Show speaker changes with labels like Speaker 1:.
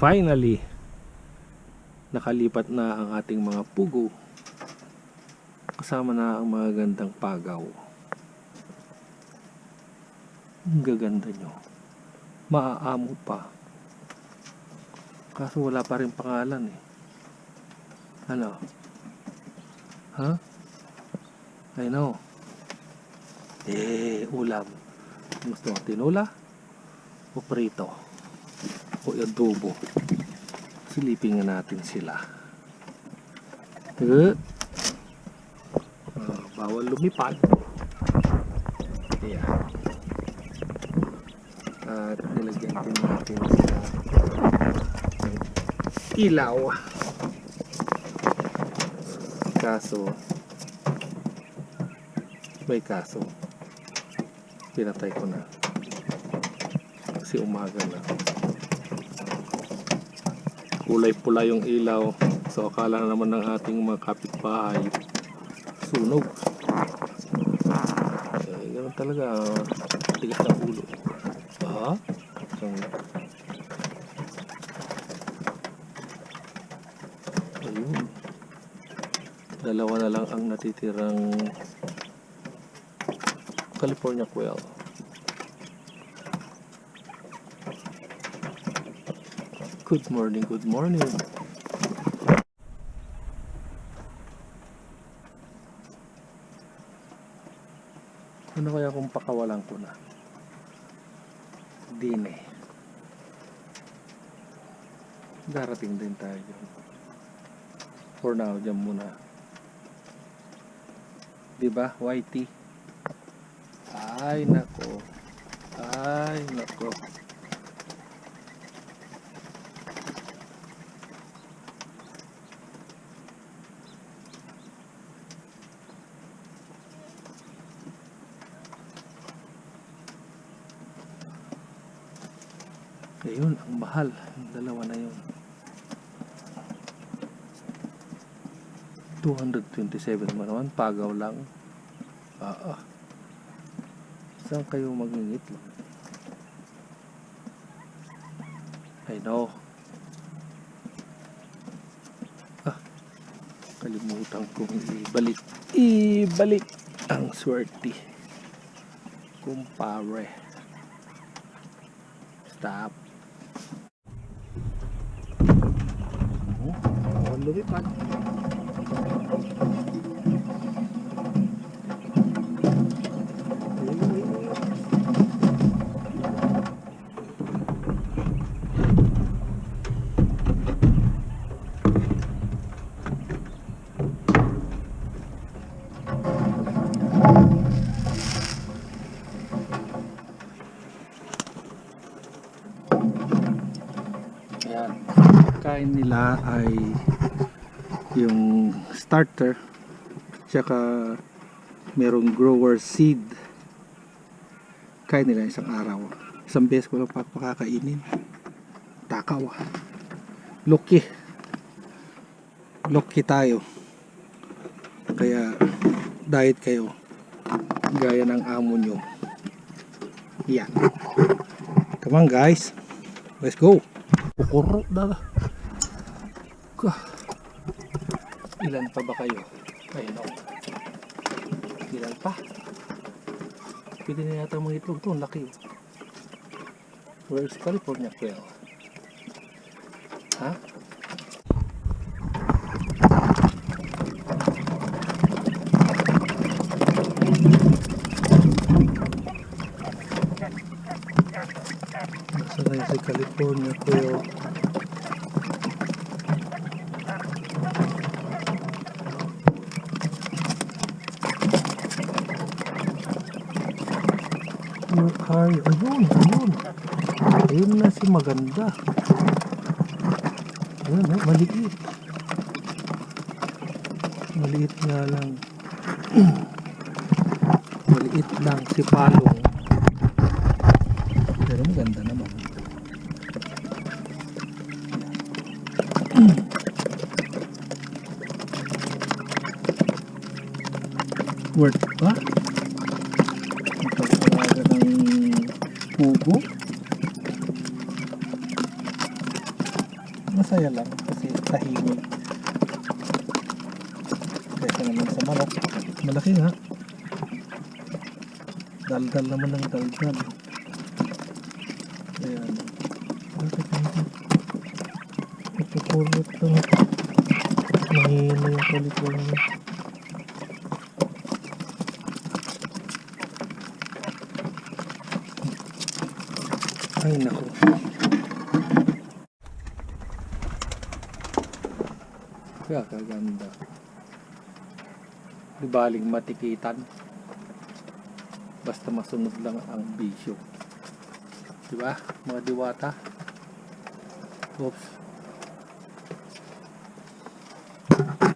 Speaker 1: Finally, nakalipat na ang ating mga pugo. Kasama na ang mga gandang pagaw. Ang gaganda nyo. Maaamo pa. Kaso wala pa rin pangalan eh. Ano? Ha? I know. Eh, ulam. Gusto mo tinula? O prito? O adobo? Silipin nga natin sila. Eh. Ah, bawal lumipad. Ayan. At nilagyan din natin sila ilaw. Kaso, may kaso. Pinatay ko na. Kasi umaga na. Kulay pula yung ilaw. So akala naman ng ating mga kapitbahay sunog. Eh, ganun talaga. ah, Tigas ng ulo. Ha? Ayun. Dalawa na lang ang natitirang California quail. Good morning, good morning. Ano kaya kung pakawalan ko na? Din eh. Darating din tayo dyan. For now, dyan muna. Diba, YT? Ay, nako. Ay, nako. Ayun, ang mahal. Ang dalawa na yun. 227 mo naman. Pagaw lang. Ah, ah. Saan kayo magngingit? I know. Ah, kalimutan kong ibalik. Ibalik ang swerte. Kumpare. Stop. Oh, lumipad. Ayan. Kain nila ay yung starter tsaka merong grower seed. Kain nila isang araw. Isang beses ko lang pa- pakakainin. Takaw lucky. Lucky tayo. Kaya diet kayo. Gaya ng amo nyo. Yan. Come on guys. Let's go. Kukuro na. Kah. Ilan pa ba kayo? Ayun o. Ilan pa? Pwede na yata mga itlog to. Laki. oh. Where's California quail? Ha? Nasa tayo sa California quail? Where are you? Ayun, ayun. Ayun na si maganda. Ayun, eh, maliit. Maliit nga lang. maliit lang si Palong. Pero maganda naman. Worth ba? Pugo. Masaya lang kasi tahimik. Kaysa naman sa manok. Malaki nga. Daldal naman ng daldal. Ayan. Bakit hindi? Ito kulot to. Mahina yung kulit niya. Ay, naku. Kaya kaganda. Di matikitan. Basta masunod lang ang bisyo. Di ba? Mga diwata. Oops.